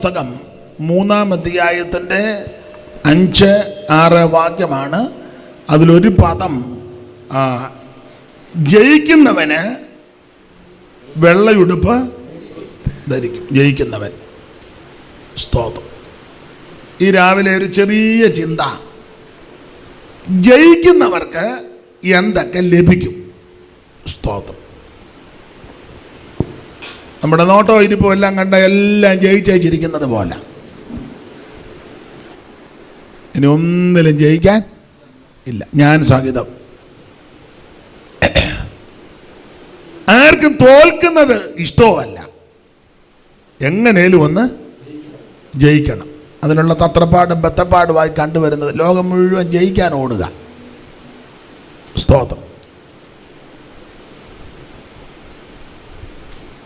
പുസ്തകം മൂന്നാം അധ്യായത്തിന്റെ അഞ്ച് ആറ് വാക്യമാണ്. അതിലൊരു പദം ജയിക്കുന്നവന് വെള്ളയുടുപ്പ് ധരിക്കും. ജയിക്കുന്നവൻ. സ്തോത്രം. ഈ രാവിലെ ഒരു ചെറിയ ചിന്ത. ജയിക്കുന്നവർക്ക് എന്തൊക്കെ ലഭിക്കും? സ്തോത്രം. നമ്മുടെ നോട്ടോ ഇരിപ്പോ എല്ലാം കണ്ട എല്ലാം ജയിച്ചയച്ചിരിക്കുന്നത് പോലെ. ഇനി ഒന്നിലും ജയിക്കാൻ ഇല്ല. ഞാൻ സഹിതം ആർക്കും തോൽക്കുന്നത് ഇഷ്ടവുമല്ല. എങ്ങനെയും ഒന്ന് ജയിക്കണം. അതിനുള്ള തത്രപ്പാടും ബത്തപ്പാടുമായി കണ്ടുവരുന്നത് ലോകം മുഴുവൻ ജയിക്കാൻ ഓടുക. സ്തോത്രം.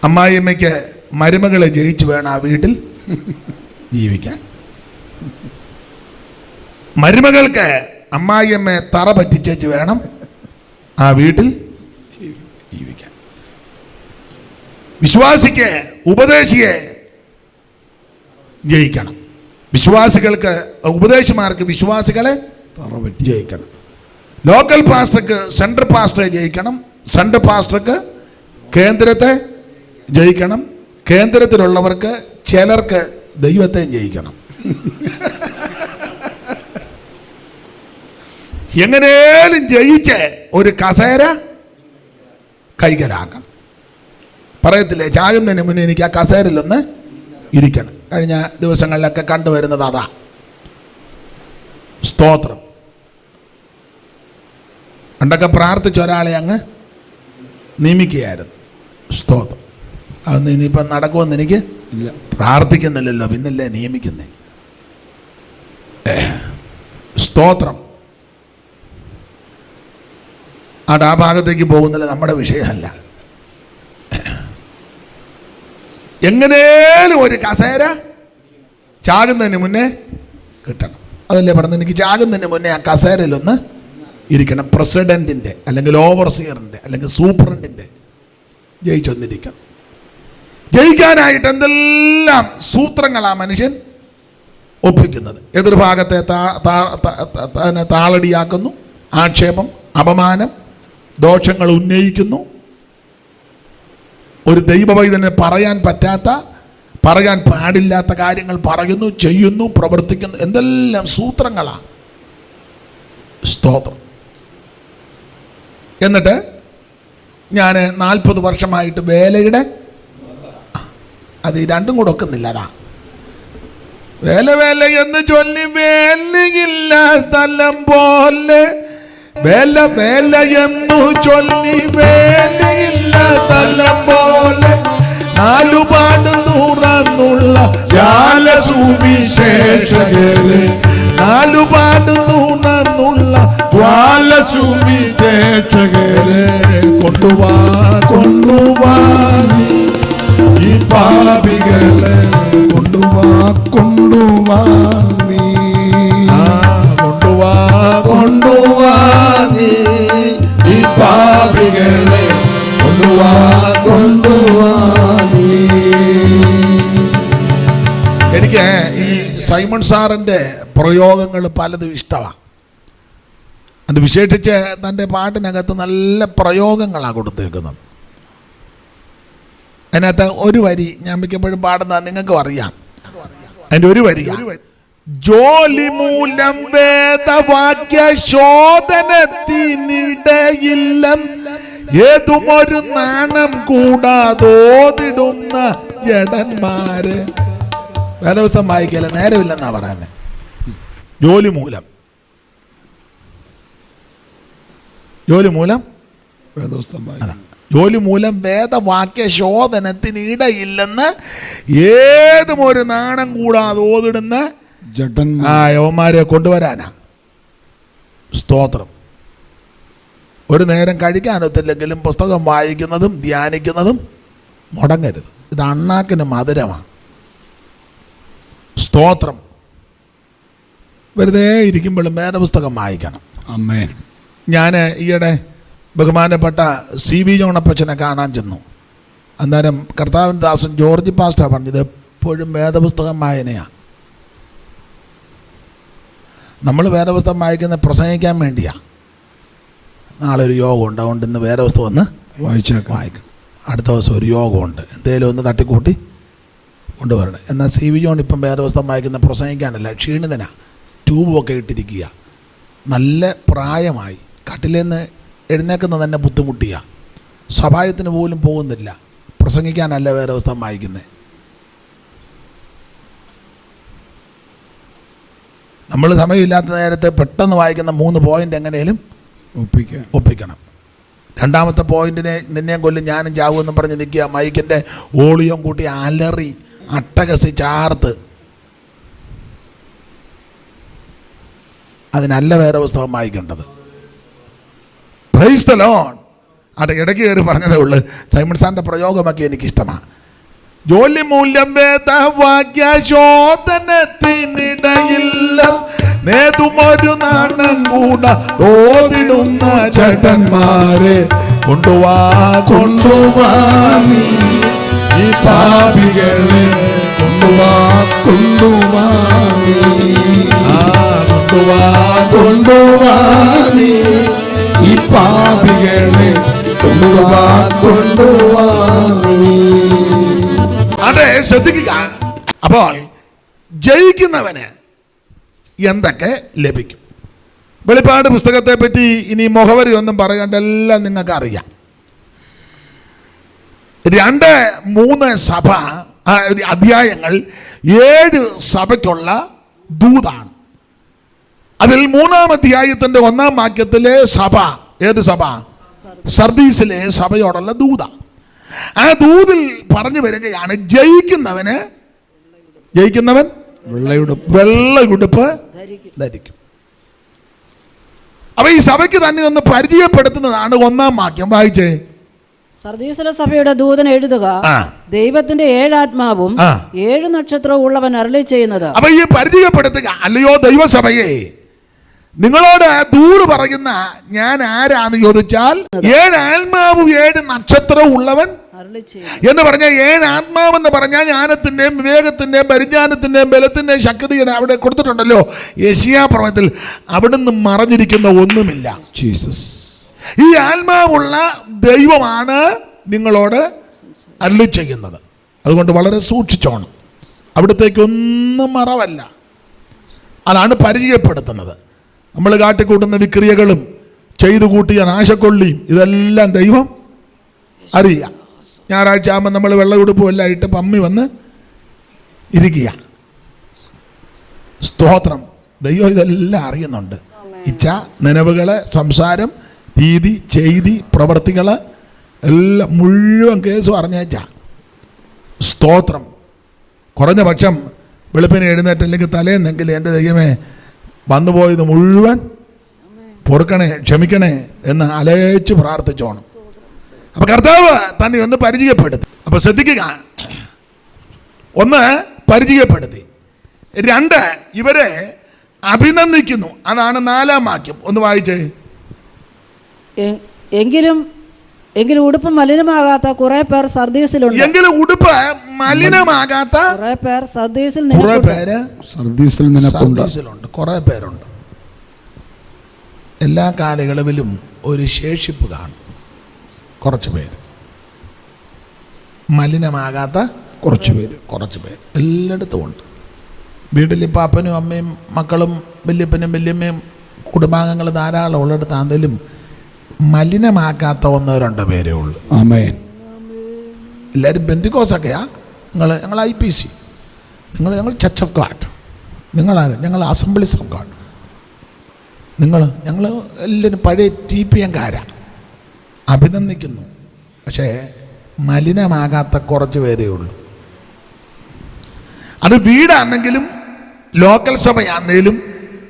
അമ്മായിയമ്മയ്ക്ക് മരുമകളെ ജയിച്ചു വേണം ആ വീട്ടിൽ ജീവിക്കാൻ. മരുമകൾക്ക് അമ്മായിയമ്മയെ തറ പറ്റിച്ചേച്ച് വേണം ആ വീട്ടിൽ ജീവിക്കാൻ. വിശ്വാസിക്ക് ഉപദേശിയെ ജയിക്കണം. വിശ്വാസികൾക്ക് ഉപദേശിമാർക്ക് വിശ്വാസികളെ ജയിക്കണം. ലോക്കൽ പാസ്റ്റർക്ക് സെൻട്രൽ പാസ്റ്ററെ ജയിക്കണം. സെൻട്രൽ പാസ്റ്റർക്ക് കേന്ദ്രത്തെ ജയിക്കണം. കേന്ദ്രത്തിലുള്ളവർക്ക് ചിലർക്ക് ദൈവത്തെയും ജയിക്കണം. എങ്ങനെയും ജയിച്ച് ഒരു കസേര കൈകരാക്കണം. പറയത്തില്ലേ ചാകുന്നതിന് മുന്നേ എനിക്ക് ആ കസേരയിലൊന്ന് ഇരിക്കണം. കഴിഞ്ഞ ദിവസങ്ങളിലൊക്കെ കണ്ടുവരുന്നത് അതാ. സ്തോത്രം. പണ്ടൊക്കെ പ്രാർത്ഥിച്ച ഒരാളെ അങ്ങ് നിയമിക്കുകയായിരുന്നു. സ്തോത്രം. അതൊന്നും ഇനിയിപ്പം നടക്കുമെന്ന് എനിക്ക് ഇല്ല. പ്രാർത്ഥിക്കുന്നില്ലല്ലോ. പിന്നല്ലേ നിയമിക്കുന്നേ? സ്തോത്രം. അവിടെ ആ ഭാഗത്തേക്ക് പോകുന്നില്ല നമ്മുടെ വിഷയമല്ല. എങ്ങനേലും ഒരു കസേര ചാകുന്നതിന് മുന്നേ കിട്ടണം. അതല്ലേ പറഞ്ഞത്? എനിക്ക് ചാകുന്നതിന് മുന്നേ ആ കസേരയിലൊന്ന് ഇരിക്കണം. പ്രസിഡന്റിന്റെ അല്ലെങ്കിൽ ഓവർസിയറിന്റെ അല്ലെങ്കിൽ സൂപ്രണ്ടിന്റെ ജയിച്ചൊന്നിരിക്കണം. ജയിക്കാനായിട്ട് എന്തെല്ലാം സൂത്രങ്ങളാണ് മനുഷ്യൻ ഒപ്പിക്കുന്നത്? എതിർഭാഗത്തെ താളടിയാക്കുന്നു. ആക്ഷേപം അപമാനം ദോഷങ്ങൾ ഉന്നയിക്കുന്നു. ഒരു ദൈവവൈദനെ പറയാൻ പറ്റാത്ത പറയാൻ പാടില്ലാത്ത കാര്യങ്ങൾ പറയുന്നു ചെയ്യുന്നു പ്രവർത്തിക്കുന്നു. എന്തെല്ലാം സൂത്രങ്ങളാണ് സ്തോത്രം. എന്നിട്ട് ഞാൻ നാൽപ്പത് വർഷമായിട്ട് വേലയുടെ അത് രണ്ടും കൂടെ ഒക്കുന്നില്ലതാ വേല വേല എന്ന് ചൊല്ലി വേലയില്ല സ്ഥലം പോലെ. വേല വേല എന്നു ചൊല്ലി വേലയില്ല സ്ഥലം പോലെ. നാലുപാട് തുറന്നുള്ള ജാലസുവിശേഷകര് നാലുപാട് തുറന്നുള്ള സുവിശേഷകരെ. കൊണ്ടുവാ കൊണ്ടുവാ ഈ പാപികളെ കൊണ്ടുവാ കൊണ്ടുവാ നീ. കൊണ്ടുവാ കൊണ്ടുവാ നീ ഈ പാപികളെ കൊണ്ടുവാ കൊണ്ടുവാ നീ. എനിക്ക് ഈ സൈമൺ സാറിന്റെ പ്രയോഗങ്ങൾ പലതും ഇഷ്ടമാണ്. അത് വിശേഷിച്ച് തന്റെ പാട്ടിനകത്ത് നല്ല പ്രയോഗങ്ങളാണ് കൊടുത്തേക്കുന്നത്. അതിനകത്ത് ഒരു വരി ഞാൻ മിക്കപ്പോഴും പാടുന്ന നിങ്ങൾക്ക് അറിയാം. അതിന്റെ ഒരു വരി. ജോലി മൂലം വേദവാക്യ ശോധനത്തിനിടയില്ലം ഏതും ഒരു നാണം കൂടാതോതിടുന്ന ജഡന്മാര്. ദിവസം വായിക്കല നേരമില്ലെന്നാ പറയുന്നത് ജോലി മൂലം. ജോലി മൂലം ജോലി മൂലം വേദവാക്യ ശോധനത്തിന് ഇടയില്ലെന്ന് ഏതും ഒരു നാണം കൂടാതെ ഓതിടുന്ന ജഡൻ ആ യവന്മാരെ കൊണ്ടുവരാനാ. സ്തോത്രം. ഒരു നേരം കഴിക്കാനൊത്തില്ലെങ്കിലും പുസ്തകം വായിക്കുന്നതും ധ്യാനിക്കുന്നതും മുടങ്ങരുത്. ഇത് അണ്ണാക്കിന് മധുരമാണ് സ്തോത്രം. വെറുതെ ഇരിക്കുമ്പോഴും വേദപുസ്തകം വായിക്കണം. അമ്മേ. ഞാൻ ഈയിടെ ബഹുമാനപ്പെട്ട സി വി ജോണപ്പച്ചനെ കാണാൻ ചെന്നു. അന്നേരം കർത്താവിൻ ദാസൻ ജോർജ് പാസ്റ്റ പറഞ്ഞത് എപ്പോഴും വേദപുസ്തകം വായനയാണ് നമ്മൾ വേദപുസ്തകം വായിക്കുന്ന പ്രസംഗിക്കാൻ വേണ്ടിയാണ് നാളെ ഒരു യോഗം ഉണ്ട് അതുകൊണ്ട് ഇന്ന് വേദപുസ്തകം ഒന്ന് വായിച്ചേക്കാം. വായിക്കും അടുത്ത ദിവസം ഒരു യോഗമുണ്ട് എന്തേലും ഒന്ന് തട്ടിക്കൂട്ടി കൊണ്ടുവരണം. എന്നാൽ സി വി ജോൺ ഇപ്പം വേദപുസ്തകം വായിക്കുന്ന പ്രസംഗിക്കാനല്ല ക്ഷീണിതനാണ് ട്യൂബൊക്കെ ഇട്ടിരിക്കുക. നല്ല പ്രായമായി. കട്ടിലേന്ന് എഴുന്നേക്കുന്നത് തന്നെ ബുദ്ധിമുട്ടിയ. സഭായത്തിന് പോലും പോകുന്നില്ല. പ്രസംഗിക്കാനല്ല വേറെ അവസ്ഥ വായിക്കുന്നത് നമ്മൾ സമയമില്ലാത്ത നേരത്തെ പെട്ടെന്ന് വായിക്കുന്ന മൂന്ന് പോയിന്റ് എങ്ങനെയും ഒപ്പിക്കുക. ഒപ്പിക്കണം. രണ്ടാമത്തെ പോയിന്റിനെ നിന്നെയും കൊല്ലും ഞാനും ചാവുമെന്നും പറഞ്ഞ് നിൽക്കുക. മൈക്കിന്റെ ഓളിയും കൂട്ടി അലറി അട്ടകസി ചാർത്ത്. അതിനല്ല വേറെ പുസ്തകം വായിക്കേണ്ടത്. പ്രൈസ് ദ ലോൺ അവിടെ ഇടയ്ക്ക് കയറി പറഞ്ഞതേ ഉള്ളൂ. സൈമൺ സാറിന്റെ പ്രയോഗമൊക്കെ എനിക്കിഷ്ടമാണ്. ജോലി മൂല്യം വേദവാക്യശോധനത്തിനിടയില്ല ചേട്ടന്മാരെ കൊണ്ടുവാ കൊണ്ടുവാ നീ. പാപികളെ കൊണ്ടുവാ കൊണ്ടുവാ നീ. ആ കൊണ്ടുവാ കൊണ്ടുവാ നീ. ഈ പാപികളെ അതെ ശ്രദ്ധിക്കുക. അപ്പോൾ ജയിക്കുന്നവന് എന്തൊക്കെ ലഭിക്കും? വെളിപ്പാട് പുസ്തകത്തെ പറ്റി ഇനി മുഖവരി ഒന്നും പറയേണ്ട എല്ലാം നിങ്ങൾക്ക് അറിയാം രണ്ട് മൂന്ന് സഭ അധ്യായങ്ങൾ ഏഴ് സഭയ്ക്കുള്ള ദൂതാണ്. മൂന്നാം അധ്യായത്തിന്റെ ഒന്നാം വാക്യത്തിലെ സഭ ഏത് സഭ? സർദീസിലെ സഭയോടുള്ള ദൂത. ആ ദൂതിൽ പറഞ്ഞു വരികയാണ് ജയിക്കുന്നവന് ജയിക്കുന്നവൻ വെള്ളയുടുപ്പ്. വെള്ളയുടുപ്പ് ധരിക്കും. അപ്പൊ ഈ സഭയ്ക്ക് തന്നെ ഒന്ന് പരിചയപ്പെടുത്തുന്നതാണ് ഒന്നാം വാക്യം. വായിച്ചേ. സർദീസല സഭയുടെ ദൂതൻ എഴുതുക ആ. ദൈവത്തിന്റെ ഏഴാത്മാവും ആത്മാവും ഏഴ് നക്ഷത്രവും ഉള്ളവൻ അരളി ചെയ്യുന്നത് അപ്പൊ ഈ പരിചയപ്പെടുത്തുക അല്ലയോ ദൈവസഭയെ? നിങ്ങളോട് ദൂറ് പറയുന്ന ഞാൻ ആരാന്ന് ചോദിച്ചാൽ ഏഴ് ആത്മാവും ഏഴ് നക്ഷത്രവും ഉള്ളവൻ? എന്ന് പറഞ്ഞാൽ ഏഴ് ആത്മാവെന്ന് പറഞ്ഞാൽ ജ്ഞാനത്തിന്റെയും വിവേകത്തിന്റെയും പരിജ്ഞാനത്തിന്റെയും ബലത്തിന്റെയും ശക്തിയുടെ അവിടെ കൊടുത്തിട്ടുണ്ടല്ലോ. യശിയാ പ്രവചനത്തിൽ അവിടുന്ന് മറഞ്ഞിരിക്കുന്ന ഒന്നുമില്ല. ജീസസ് ഈ ആത്മാവുള്ള ദൈവമാണ് നിങ്ങളോട് അല്ലു ചെയ്യുന്നത്. അതുകൊണ്ട് വളരെ സൂക്ഷിച്ചോണം. അവിടത്തേക്കൊന്നും മറവല്ല. അതാണ് പരിചയപ്പെടുത്തുന്നത്. നമ്മൾ കാട്ടിക്കൂട്ടുന്ന വിക്രിയകളും ചെയ്തു കൂട്ടിയ നാശക്കൊള്ളിയും ഇതെല്ലാം ദൈവം അറിയാം. ഞായറാഴ്ച ആകുമ്പോൾ നമ്മൾ വെള്ള ഉടുപ്പും എല്ലാം ഇട്ട് പമ്മി വന്ന് ഇരിക്കുക. സ്തോത്രം. ദൈവം ഇതെല്ലാം അറിയുന്നുണ്ട്. ഇച്ഛ നനവുകളെ സംസാരം രീതി ചെയ്തി പ്രവർത്തികൾ എല്ലാം മുഴുവൻ കേസ് അറിഞ്ഞേച്ച സ്തോത്രം. കുറഞ്ഞ പക്ഷം എഴുന്നേറ്റ് അല്ലെങ്കിൽ തലേന്നെങ്കിൽ എന്റെ ദൈവമേ വന്നുപോയത് മുഴുവൻ പൊറുക്കണേ ക്ഷമിക്കണേ എന്ന് അലയിച്ച് പ്രാർത്ഥിച്ചോണം. അപ്പൊ കർത്താവ് തന്നെ ഒന്ന് പരിചയപ്പെടുത്തി. അപ്പൊ ശ്രദ്ധിക്കുക. ഒന്ന് പരിചയപ്പെടുത്തി. രണ്ട് ഇവരെ അഭിനന്ദിക്കുന്നു. അതാണ് നാലാം വാക്യം. ഒന്ന് വായിച്ചേ. എങ്കിലും എങ്കിലും ഉടുപ്പ് മലിനമാകാത്ത കുറെ പേർ സർദീസിലുണ്ട്. എങ്കിലും ഉടുപ്പ് മലിനമാകാത്ത കുറെ പേർ സർദീസിൽ കുറെ പേര് സർദീസിൽ സർദീസിലുണ്ട്. കുറെ പേരുണ്ട്. എല്ലാ കാലയളവിലും ഒരു ശേഷിപ്പ് കാണും. കുറച്ച് പേര്. മലിനമാകാത്ത കുറച്ച് പേര്. കുറച്ച് പേര്. എല്ലായിടത്തും ഉണ്ട്. വീട്ടിൽ ഇപ്പം അപ്പനും അമ്മയും മക്കളും വല്യപ്പനും വല്യമ്മയും കുടുംബാംഗങ്ങൾ ധാരാളം ഉള്ളിടത്താണെങ്കിലും മലിനമാക്കാത്ത ഒന്ന് രണ്ട് പേരേ ഉള്ളൂ. ആമേൻ. എല്ലാവരും ബന്ധുക്കോസൊക്കെയാ? നിങ്ങൾ ഞങ്ങൾ ഐ പി സി നിങ്ങൾ ഞങ്ങൾ ചർച്ച് ഓഫ് ഗാഡ് നിങ്ങളാണ് ഞങ്ങൾ അസംബ്ലീസ് ഓഫ് ഗാഡ് നിങ്ങൾ ഞങ്ങൾ എല്ലാവരും പഴയ ടി പി എംകാരാണ് അഭിനന്ദിക്കുന്നു. പക്ഷേ മലിനമാകാത്ത കുറച്ച് പേരേ ഉള്ളൂ. അത് വീടാണെങ്കിലും ലോക്കൽ സഭയാണെങ്കിലും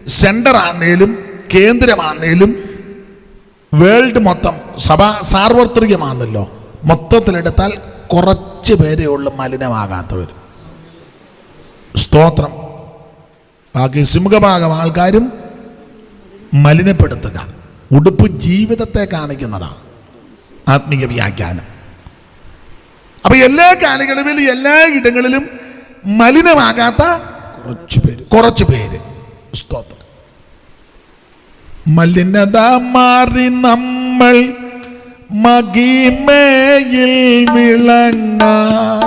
സെന്റർ ആണെങ്കിലും കേന്ദ്രമാണെങ്കിലും വേൾഡ് മൊത്തം സഭ സാർവത്രികമാണല്ലോ. മൊത്തത്തിലെടുത്താൽ കുറച്ച് പേരേ ഉള്ളൂ മലിനമാകാത്തവർ. സ്തോത്രം. ബാക്കി സിംഹഭാഗം ആൾക്കാരും മലിനപ്പെടുത്തുക. ഉടുപ്പ് ജീവിതത്തെ കാണിക്കുന്നതാണ് ആത്മീയ വ്യാഖ്യാനം. അപ്പൊ എല്ലാ കാലങ്ങളിലും എല്ലാ ഇടങ്ങളിലും മലിനമാകാത്ത കുറച്ച് പേര്. കുറച്ച് പേര്. സ്തോത്രം. മലിനത മാറി നമ്മൾ മകിമേയിൽ വിളങ്ങാൻ.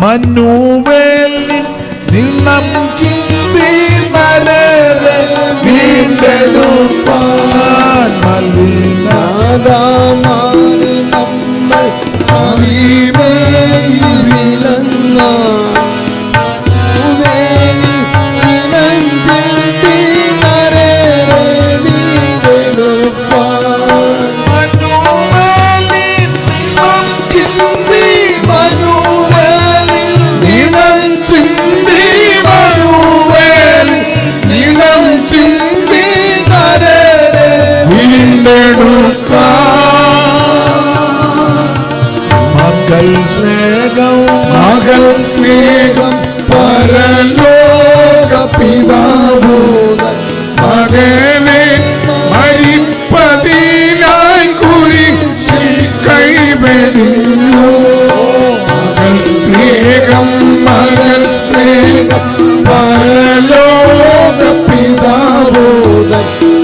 മനുവേലിൻ നിണം ചിന്തി നരരെ വീണ്ടെടുപ്പാൻ. മലിന നാദാമാരി നമ്മൾ മകിമേയിൽ വിളങ്ങാൻ.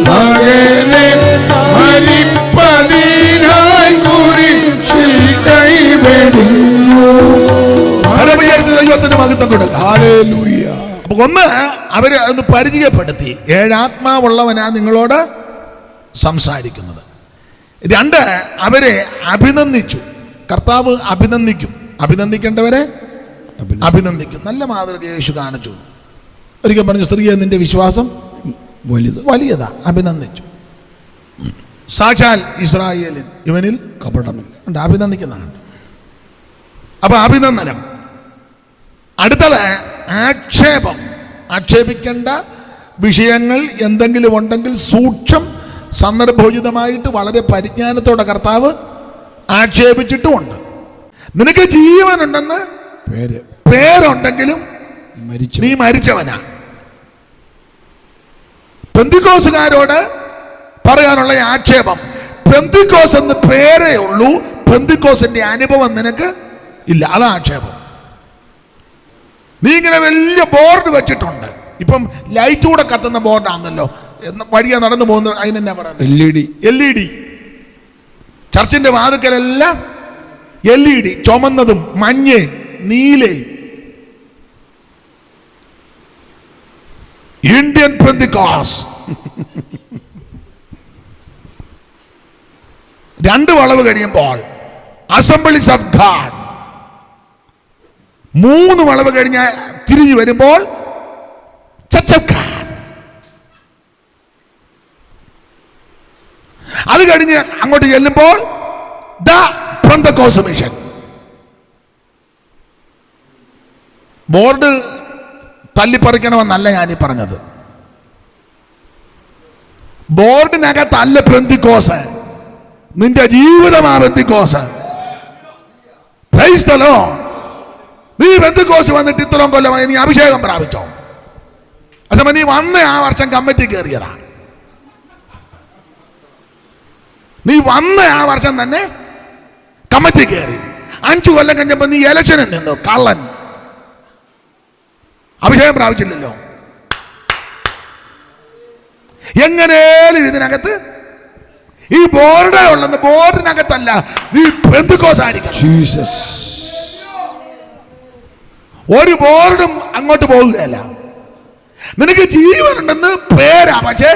മകനെ മരിപ്പതിനായി കുരിശിൽ കൈവെടിഞ്ഞു മഹത്വം ഒന്ന് അവരെ ഒന്ന് പരിചയപ്പെടുത്തി. ഏഴാത്മാവുള്ളവനാ നിങ്ങളോട് സംസാരിക്കുന്നത്. രണ്ട് അവരെ അഭിനന്ദിച്ചു. കർത്താവ് അഭിനന്ദിക്കും. അഭിനന്ദിക്കേണ്ടവരെ അഭിനന്ദിക്കും. നല്ല മാതൃക യേശു കാണിച്ചു. ഒരിക്കൽ പറഞ്ഞു സ്ത്രീയെ നിന്റെ വിശ്വാസം വലുത്. വലിയതാ. അഭിനന്ദിച്ചു. സാക്ഷാൽ ഇസ്രായേലിൻ ഇവനിൽ കപടമില്ല ഉണ്ട് അഭിനന്ദിക്കുന്നതാണ്. അപ്പൊ അഭിനന്ദനം. അടുത്തത് ആക്ഷേപം. ആക്ഷേപിക്കേണ്ട വിഷയങ്ങൾ എന്തെങ്കിലും ഉണ്ടെങ്കിൽ സൂക്ഷം സന്ദർഭോചിതമായിട്ട് വളരെ പരിജ്ഞാനത്തോടെ കർത്താവ് ആക്ഷേപിച്ചിട്ടുമുണ്ട്. നിനക്ക് ജീവനുണ്ടെന്ന് പേര്. പേരുണ്ടെങ്കിലും നീ മരിച്ചവനാ. പെന്തിക്കോസുകാരോട് പറയാനുള്ള ആക്ഷേപം. പെന്തിക്കോസ് എന്ന് പേരേ ഉള്ളൂ. പെന്തിക്കോസിന്റെ അനുഭവം നിനക്ക് ഇല്ല. അതാ ആക്ഷേപം. നീ ഇങ്ങനെ വലിയ ബോർഡ് വെച്ചിട്ടുണ്ട്. ഇപ്പം ലൈറ്റൂടെ കത്തുന്ന ബോർഡാണല്ലോ എന്ന് വഴിയാ നടന്നു പോകുന്ന അതിനെന്നാ പറയുന്നത്? L E D L E D ചർച്ചിന്റെ വാതുക്കലെല്ലാം എൽ ഇ ഡി ചുമന്നതും മഞ്ഞ് നീലേ ഇന്ത്യൻ പെന്തിക്കോസ് രണ്ട് വളവ് കഴിയുമ്പോൾ അസംബ്ലീസ് ഓഫ് ഗാഡ് മൂന്ന് വളവ് കഴിഞ്ഞ തിരിഞ്ഞു വരുമ്പോൾ God. അത് കഴിഞ്ഞ് അങ്ങോട്ട് ചെല്ലുമ്പോൾ ദ പെന്തക്കോസ് മിഷൻ ബോർഡ് തല്ലിപ്പറിക്കണമെന്നല്ല ഞാനീ പറഞ്ഞത്. ബോർഡിനകത്തല്ല പ്രന്തിക്കോസ് നിന്റെ ജീവിതമാ ബന്ധിക്കോസ് ക്രൈസ്തലോ. നീ ബന്ധുക്കോസ് വന്നിട്ട് ഇത്രയും കൊല്ലമായി നീ അഭിഷേകം പ്രാപിച്ചോ? അസമ നീ വന്ന ആ വർഷം കമ്മിറ്റി കയറിയതാ. നീ വന്ന ആ വർഷം തന്നെ കമ്മിറ്റി കയറി. അഞ്ചു കൊല്ലം കഴിഞ്ഞപ്പോ നീ ഇലക്ഷനിൽ നിന്നു കള്ളൻ. അഭിഷേകം പ്രാപിച്ചില്ലല്ലോ. എങ്ങനെയും ഇതിനകത്ത്? ഈ ബോർഡേ ഉള്ളത് ബോർഡിനകത്തല്ല നീ പെന്തുക്കോസ് ആയിരിക്കണം ജീസസ് ഒരു ബോർഡും അങ്ങോട്ട് പോകുകയല്ല നിനക്ക് ജീവനുണ്ടെന്ന് പേരാ പക്ഷേ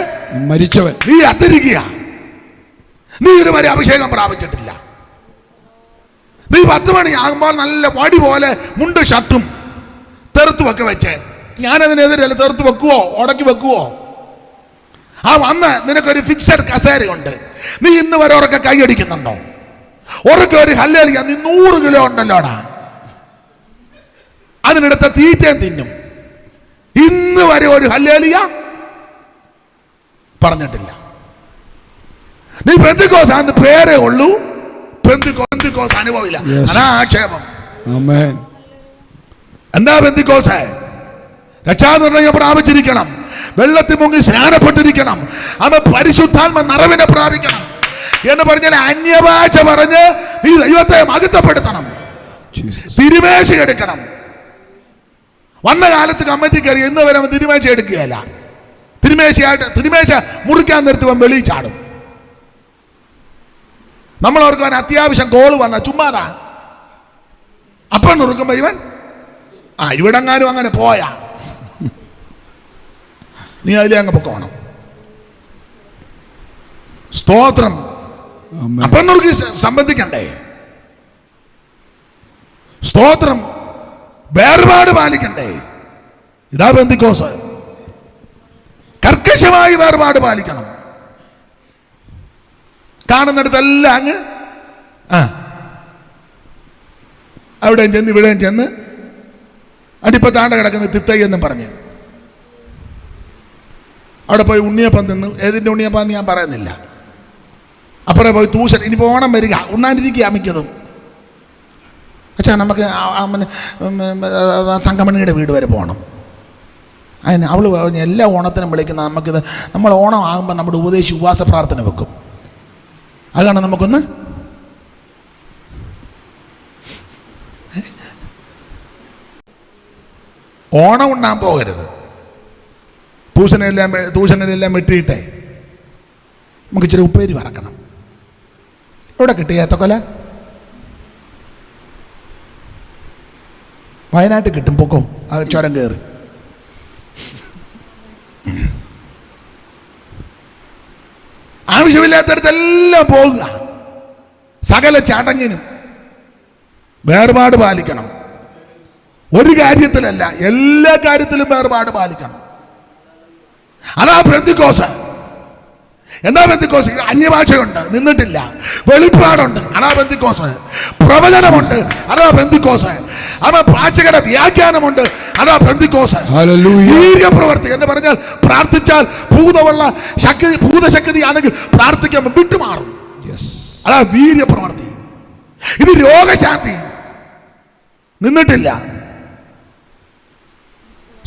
മരിച്ചവൻ. നീ അത്തിരിക്കുക. നീ ഇതുവരെ അഭിഷേകം പ്രാപിച്ചിട്ടില്ല. നീ പത്ത് മണിയാകുമ്പോൾ നല്ല വടി പോലെ മുണ്ട് ഷർട്ടും തെറുത്തുമൊക്കെ വെച്ചേ. ഞാനതിനെതിരല്ല തെറുത്ത് വെക്കുവോ? ഉടക്കി വെക്കുവോ? ആ വന്ന് നിനക്കൊരു ഫിക്സഡ് കസേരയുണ്ട് നീ ഇന്ന് വരെ ഉറക്കെ കൈയടിക്കുന്നുണ്ടോ ഉറക്കെ ഒരു ഹല്ലേലിയ നീ നൂറ് കിലോ ഉണ്ടല്ലോടാ. അതിനെടുത്ത തീറ്റയും തിന്നും. ഇന്ന് വരെ ഒരു ഹല്ലേലിയ പറഞ്ഞിട്ടില്ല. നീ പെന്തിക്കോസ് ആന്ന് പേരേ ഉള്ളൂ. പെന്തിക്കോ പെന്തിക്കോസ് അനുഭവമില്ല. അനാക്ഷേപം. ആമേൻ എന്താ ബന്ധിക്കോസ്? രക്ഷാനിർണയം പ്രാപിച്ചിരിക്കണം. വെള്ളത്തിൽ മുങ്ങി സ്നാനപ്പെട്ടിരിക്കണം. അവ പരിശുദ്ധാത്മ നിറവിനെ പ്രാപിക്കണം. എന്ന് പറഞ്ഞാൽ അന്യഭാഷ പറഞ്ഞ് നീ ദൈവത്തെ മഹത്വപ്പെടുത്തണം. തിരുമേശ എടുക്കണം. വന്ന കാലത്ത് കമ്മിറ്റിക്കറി ഇന്ന് വരെ അവൻ തിരുമേശ എടുക്കുകയല്ല. തിരുമേശയായിട്ട് തിരുമേശ മുറിക്കാൻ നിർത്തുവൻ വെളിയിൽ ചാടും. നമ്മൾ ഓർക്കുവാൻ അത്യാവശ്യം ഗോൾ വന്ന ചുമ്മാതാ. അപ്പം നുറുക്കുമ്പോ ഇവൻ ആ ഇവിടെങ്ങാനും അങ്ങനെ പോയാ. നീ അതിലെ അങ്ങ് പൊക്കോണം. സ്തോത്രം. അപ്പൊ നമുക്ക് സംബന്ധിക്കണ്ടേ? സ്തോത്രം. വേർപാട് പാലിക്കണ്ടേ? ഇതാ ബന്ധിക്കോസ് കർക്കശമായി വേർപാട് പാലിക്കണം. കാണുന്നിടത്തെല്ലാം അങ്ങ് ആ അവിടെയും ചെന്ന് ഇവിടെയും ചെന്ന് അടിപ്പത്താണ്ട കിടക്കുന്ന തിത്തൈ എന്നും പറഞ്ഞു. അവിടെ പോയി ഉണ്ണിയപ്പം തിന്ന്. ഏതിന്റെ ഉണ്ണിയപ്പം ഞാൻ പറയുന്നില്ല. അപ്പുറം പോയി തൂശൻ ഇനിയിപ്പോൾ ഓണം വരിക. ഉണ്ണാണ്ടിരിക്കുക മിക്കതും. അച്ഛാ നമുക്ക് തങ്കമണിയുടെ വീട് വരെ പോകണം അതിന് അവൾ പറഞ്ഞ എല്ലാ ഓണത്തിനും വിളിക്കുന്ന നമുക്കിത് നമ്മൾ ഓണം ആകുമ്പോൾ നമ്മുടെ ഉപദേശി ഉപവാസ പ്രാർത്ഥന വെക്കും. അതാണ് നമുക്കൊന്ന് ഓണം ഉണ്ണാൻ പോകരുത്. പൂശനെല്ലാം ട്യൂഷനിലെല്ലാം വെട്ടിയിട്ടേ. നമുക്ക് ഇച്ചിരി ഉപ്പേരി വറക്കണം. എവിടെ കിട്ടി ഏത്തക്കൊല വയനാട്ടിൽ കിട്ടും പൊക്കോ? ആ ചുരം കയറി. ആവശ്യമില്ലാത്തടത്തെല്ലാം പോകുക. സകല ചടങ്ങിനും വേർപാട് പാലിക്കണം. ഒരു കാര്യത്തിലല്ല എല്ലാ കാര്യത്തിലും വേർപാട് പാലിക്കണം. അതാ പ്രതികോസ് എന്താ ബന്ധിക്കോസ്? അന്യഭാഷയുണ്ട് നിന്നിട്ടില്ല. വെളിപ്പാടുണ്ട് അതാ ബന്ധിക്കോസ്. പ്രവചനമുണ്ട് അതാ ബന്ധിക്കോസ്. അവ പ്രാചകര വ്യാഖ്യാനമുണ്ട് അതാ ബന്ധിക്കോസ്. വീര്യപ്രവർത്തി എന്ന് പറഞ്ഞാൽ പ്രാർത്ഥിച്ചാൽ ഭൂതമുള്ള ശക്തി ഭൂതശക്തി ആണെങ്കിൽ പ്രാർത്ഥിക്കുമ്പോൾ വിട്ടുമാറും. അതാ വീര്യപ്രവർത്തി ഇത് രോഗശാന്തി. നിന്നിട്ടില്ല.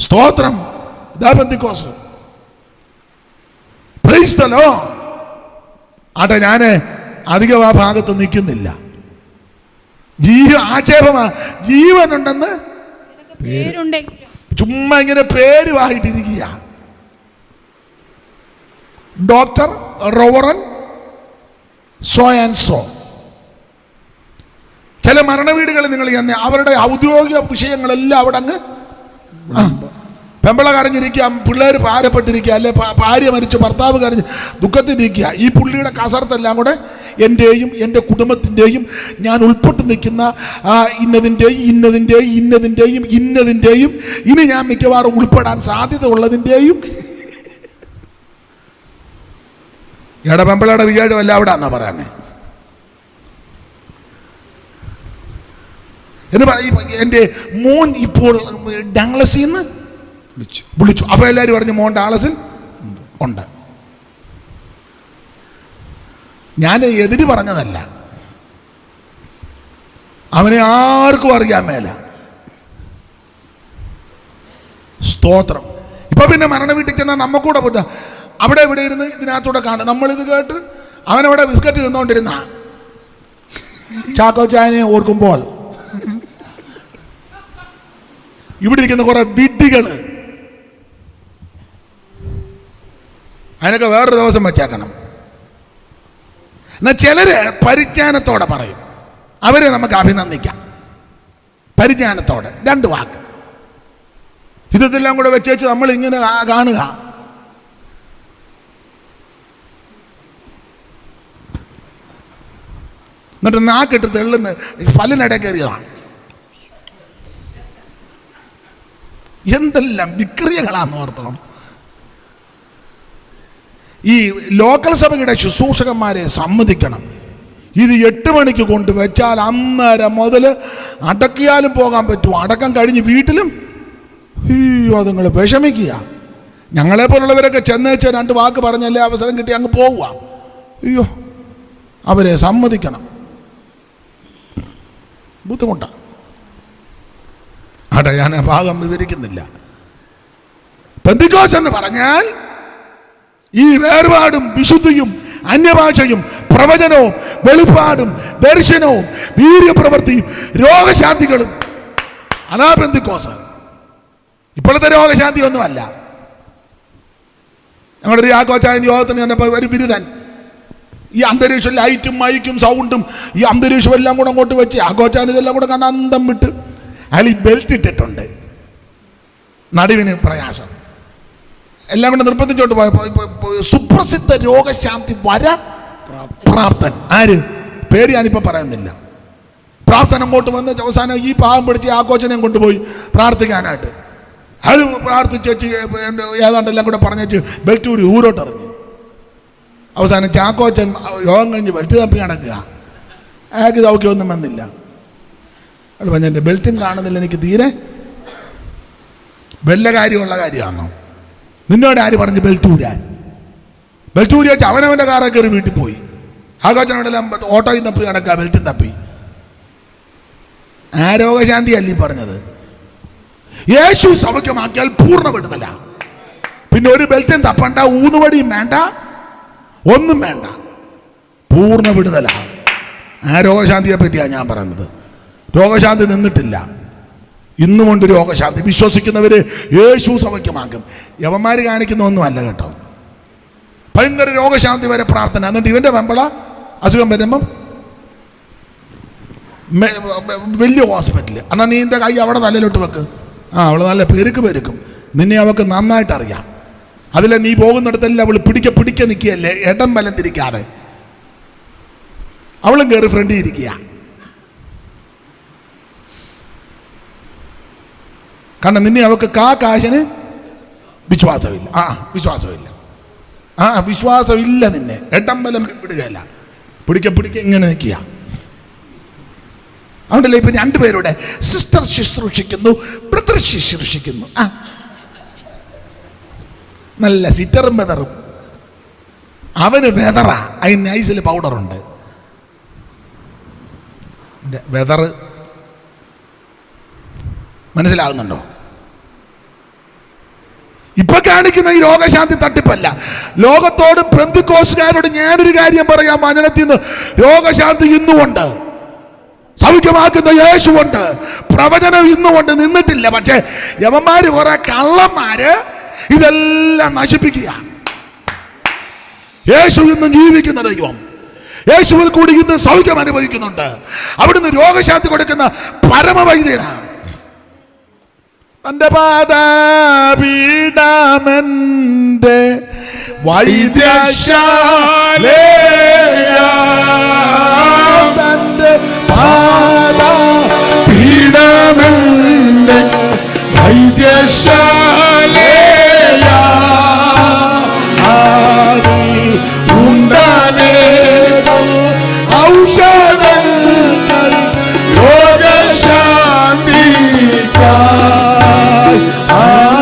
സ്തോത്രം. ഇതാ ബന്ധിക്കോസ് പ്രൈസ്തലോ ആട്ടെ ഞാൻ അധികം ആ ഭാഗത്ത് നിൽക്കുന്നില്ല. ജീവ ആക്ഷേപമാ ജീവനുണ്ടെന്ന് പേരുണ്ടെങ്കിലും ചുമ്മാ ഇങ്ങനെ പേര് വായിട്ടിരിക്കുക. Doctor reverend so and so ചില മരണവീടുകളിൽ നിങ്ങൾ ചെന്ന് അവരുടെ ഔദ്യോഗിക വിഷയങ്ങളെല്ലാം അവിടെ അങ്ങ് പെമ്പള കരഞ്ഞിരിക്കുക പിള്ളേർ ഭാരപ്പെട്ടിരിക്കുക അല്ലെ ഭാര്യ മരിച്ചു ഭർത്താവ് കരഞ്ഞ് ദുഃഖത്തിരിക്കുക ഈ പുള്ളിയുടെ കസർത്തെല്ലാം കൂടെ എന്റെയും എന്റെ കുടുംബത്തിന്റെയും ഞാൻ ഉൾപ്പെട്ട് നിൽക്കുന്ന ഇന്നതിന്റെയും ഇന്നതിന്റെയും ഇന്നതിന്റെയും ഇന്നതിന്റെയും ഇനി ഞാൻ മിക്കവാറും ഉൾപ്പെടാൻ സാധ്യത ഉള്ളതിന്റെയും എടാ പെമ്പളയുടെ വിചാരം അല്ല അവിടെ എന്നാ പറയാനേ എന്ന് പറയും എന്റെ മോൻ ഇപ്പോൾ ഡാളസിൽ നിന്ന് വിളിച്ചു. വിളിച്ചു. അപ്പോൾ എല്ലാവരും പറഞ്ഞു മോൻ ഡാളസിൽ ഉണ്ട്. ഞാൻ എതിര് പറഞ്ഞതല്ല. അവനെ ആർക്കും അറിയാൻ മേല. സ്തോത്രം. ഇപ്പൊ പിന്നെ മരണ വീട്ടിൽ ചെന്നാൽ നമ്മക്കൂടെ പോട്ടെ അവിടെ ഇവിടെ ഇരുന്ന് ഇതിനകത്തൂടെ കാണും. നമ്മളിത് കേട്ട് അവനവിടെ ബിസ്ക്കറ്റ് തിന്നുകൊണ്ടിരുന്ന ചാക്കോ ചായനെ ഓർക്കുമ്പോൾ ഇവിടെ ഇരിക്കുന്ന കുറെ വിഡ്ഢികൾ. അതിനൊക്കെ വേറൊരു ദിവസം വെച്ചേക്കണം. എന്നാൽ ചിലര് പരിജ്ഞാനത്തോടെ പറയും. അവരെ നമുക്ക് അഭിനന്ദിക്കാം. പരിജ്ഞാനത്തോടെ. രണ്ട് വാക്ക്. ഇതെല്ലാം കൂടെ വെച്ചേച്ച് നമ്മൾ ഇങ്ങനെ കാണുക. എന്നിട്ട് നാക്കിട്ട് തെള്ളുന്ന പല്ലിനിട കയറിയതാണ്. എന്തെല്ലാം വിക്രിയകളാന്ന് ഓർത്തോണം. ഈ ലോക്കൽ സഭയുടെ ശുശ്രൂഷകന്മാരെ സമ്മതിക്കണം. ഇത് എട്ട് മണിക്ക് കൊണ്ട് വെച്ചാൽ അന്നേരം മുതൽ അടക്കിയാലും പോകാൻ പറ്റും. അടക്കം കഴിഞ്ഞ് വീട്ടിലും അയ്യോ അതുങ്ങൾ വിഷമിക്കുക. ഞങ്ങളെ പോലുള്ളവരൊക്കെ ചെന്നേച്ച രണ്ട് വാക്ക് പറഞ്ഞല്ലേ അവസരം കിട്ടി അങ്ങ് പോവുക. അയ്യോ അവരെ സമ്മതിക്കണം. ബുദ്ധിമുട്ടാണ് അടെ ഞാൻ ആ ഭാഗം വിവരിക്കുന്നില്ല. പെന്തിക്കോസ് എന്ന് പറഞ്ഞാൽ ഈ വേർപാടും വിശുദ്ധിയും അന്യഭാഷയും പ്രവചനവും വെളിപ്പാടും ദർശനവും വീര്യപ്രവൃത്തിയും രോഗശാന്തികളും. അതാ പെന്തിക്കോസ്. ഇപ്പോഴത്തെ രോഗശാന്തി ഒന്നുമല്ല. ഞങ്ങളുടെ ഒരു യാക്കോച്ചായൻ യോഗത്തിന് ചെന്നപ്പോൾ ഒരു ബിരുദൻ ഈ അന്തരീക്ഷം ലൈറ്റും മൈക്കും സൗണ്ടും ഈ അന്തരീക്ഷം എല്ലാം കൂടെ അങ്ങോട്ട് വെച്ച് ആഘോച്ചാൻ ഇതെല്ലാം കൂടെ കണ്ട് അന്തം വിട്ട് അയാൾ ഈ ബെൽറ്റ് ഇട്ടിട്ടുണ്ട്. നടുവിന് പ്രയാസം. എല്ലാം കൂടെ നിർബന്ധിച്ചോട്ട് പോയപ്പോ സുപ്രസിദ്ധ രോഗശാന്തി വര പ്രാപ്തൻ. ആര്? പേര് ഞാനിപ്പോൾ പറയുന്നില്ല. പ്രാർത്ഥന അങ്ങോട്ട് വന്ന് അവസാനം ഈ പാവം പിടിച്ച് ആഘോഷനെയും കൊണ്ടുപോയി പ്രാർത്ഥിക്കാനായിട്ട്. അത് പ്രാർത്ഥിച്ച് വെച്ച് ഏതാണ്ട് എല്ലാം കൂടെ വെച്ച് ബെൽറ്റ് കൂടി ഊരോട്ട് ഇറങ്ങി അവസാനം ചാക്കോച്ചൻ യോഗം കഴിഞ്ഞ് ബെൽറ്റ് തപ്പി നടക്കുക. അയാൾക്ക് ദൗക്യമൊന്നും വന്നില്ല. അയാൾ പറഞ്ഞ എന്റെ ബെൽറ്റും കാണുന്നില്ല എനിക്ക് തീരെ വല്ല കാര്യമുള്ള കാര്യമാണോ? നിന്നോട് ആര് പറഞ്ഞു ബെൽറ്റ് ഊരാൻ ബെൽറ്റ് ഊരി വെച്ച് അവനവന്റെ കാറെ കയറി വീട്ടിൽ പോയി. ആഘോഷനോടെല്ലാം ഓട്ടോയിൽ തപ്പി കിടക്കുക ബെൽറ്റും തപ്പി. ആ രോഗശാന്തി അല്ലീ പറഞ്ഞത്? യേശു സൗഖ്യമാക്കിയാൽ പൂർണ വിടുതല. പിന്നെ ഒരു ബെൽറ്റും തപ്പണ്ട ഊന്നുവടിയും വേണ്ട ഒന്നും വേണ്ട. പൂർണ വിടുതല. ആ രോഗശാന്തിയെ പറ്റിയാണ് ഞാൻ പറയുന്നത് രോഗശാന്തി നിന്നിട്ടില്ല. ഇന്നുമുണ്ട് രോഗശാന്തി. വിശ്വസിക്കുന്നവര് യേശു സൗഖ്യമാക്കും യവന്മാർ കാണിക്കുന്ന ഒന്നുമല്ല കേട്ടോ. ഭയങ്കര രോഗശാന്തി വരെ പ്രാർത്ഥന. എന്നിട്ട് ഇവന്റെ വെമ്പള അസുഖം വരുമ്പം? വലിയ ഹോസ്പിറ്റൽ എന്നാൽ നീ എന്റെ കൈ അവിടെ തലയിലോട്ട് വെക്ക്. ആ അവൾ നല്ല പെരുക്ക് പെരുക്കും. നിന്നെ അവൾക്ക് നന്നായിട്ട് അറിയാം. അതിലെ നീ പോകുന്നിടത്തെല്ലാം അവൾ പിടിക്ക പിടിക്ക നിൽക്കുകയല്ലേ? ഇടം ബലം തിരിക്കാതെ. അവളും കയറി ഫ്രണ്ടിൽ ഇരിക്കുക കാരണം നിന്നെ അവൾക്ക് കാ കാശിന് വിശ്വാസമില്ല. ആ വിശ്വാസമില്ല. ആ വിശ്വാസമില്ല നിന്നെ. എട്ടമ്പലം ബലം വിടുകയല്ല. പിടിക്ക പിടിക്ക ഇങ്ങനെ നിൽക്കുക അതുകൊണ്ടല്ലേ ഇപ്പൊ രണ്ടുപേരുടെ സിസ്റ്റർ ശുശ്രൂഷിക്കുന്നു ബ്രദർ ശുശ്രൂഷിക്കുന്നു. ആ. നല്ല സിറ്ററും വെതറും അവന് വെതറാ അതിന് ഐസിൽ പൗഡറുണ്ട് വെതർ മനസ്സിലാകുന്നുണ്ടോ? ഇപ്പൊ കാണിക്കുന്ന ഈ രോഗശാന്തി തട്ടിപ്പല്ല. ലോകത്തോട് പെന്തിക്കോസുകാരോട് ഞാനൊരു കാര്യം പറയാം. വചനത്തിൽ നിന്ന് രോഗശാന്തി ഇന്നുമുണ്ട്. സൗഖ്യമാക്കുന്ന യേശുണ്ട് പ്രവചനം ഇന്നുമുണ്ട്. നിന്നിട്ടില്ല. പക്ഷേ യവന്മാര് കുറെ കള്ളന്മാര് ഇതെല്ലാം നശിപ്പിക്കുക. യേശു ഇന്ന് ജീവിക്കുന്ന ദൈവം. യേശുവിൽ കൂടി ഇന്ന് സൗഖ്യം അനുഭവിക്കുന്നുണ്ട്. അവിടുന്ന് രോഗശാന്തി കൊടുക്കുന്ന പരമവൈദ്യനാണ്. തന്റെ പാദപീഠമെന്റെ വൈദ്യശാല തന്റെ പാദപീഠമെന്റെ പീഡാമന്റെ വൈദ്യശാല ഉണ്ടാനേകം Allah